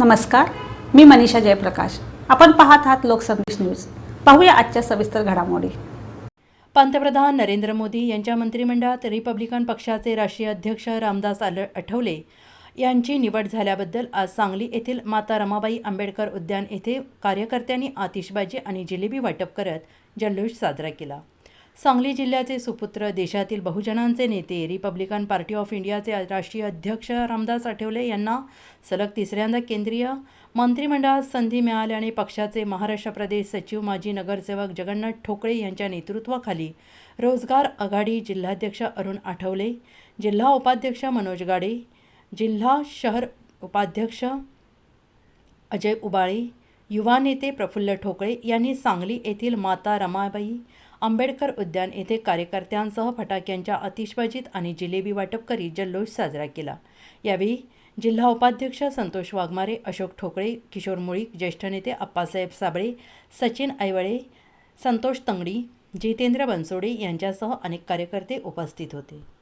नमस्कार मी मनीषा जयप्रकाश. आपण पाहत आहात लोकसंदेश न्यूज. पाहूया आजच्या सविस्तर घडामोडी. पंतप्रधान नरेंद्र मोदी यांच्या मंत्रिमंडळात रिपब्लिकन पक्षाचे राष्ट्रीय अध्यक्ष रामदास आठवले यांची निवड झाल्याबद्दल आज सांगली येथील माता रमाबाई आंबेडकर उद्यान येथे कार्यकर्त्यांनी आतिषबाजी आणि जिलेबी वाटप करत जल्लोष साजरा केला. सांगली जिल्ह्याचे सुपुत्र देशातील बहुजनांचे नेते रिपब्लिकन पार्टी ऑफ इंडियाचे राष्ट्रीय अध्यक्ष रामदास आठवले यांना सलग तिसऱ्यांदा केंद्रीय मंत्रिमंडळात संधी मिळाल्याने पक्षाचे महाराष्ट्र प्रदेश सचिव माजी नगरसेवक जगन्नाथ ठोकळे यांच्या नेतृत्वाखाली रोजगार आघाडी जिल्हाध्यक्ष अरुण आठवले जिल्हा उपाध्यक्ष मनोज गाडे जिल्हा शहर उपाध्यक्ष अजय उबाळे युवा नेते प्रफुल्ल ठोकळे यांनी सांगली येथील माता रमाबाई आंबेडकर उद्यान येथे कार्यकर्त्यांसह फटाक्यांच्या आतिषबाजीत आणि जिलेबी वाटप करीत जल्लोष साजरा केला. यावेळी जिल्हा उपाध्यक्ष संतोष वाघमारे अशोक ठोकळे किशोर मुळीक ज्येष्ठ नेते अप्पासाहेब साबळे सचिन ऐवळे संतोष तंगडी जितेंद्र बनसोडे यांच्यासह अनेक कार्यकर्ते उपस्थित होते.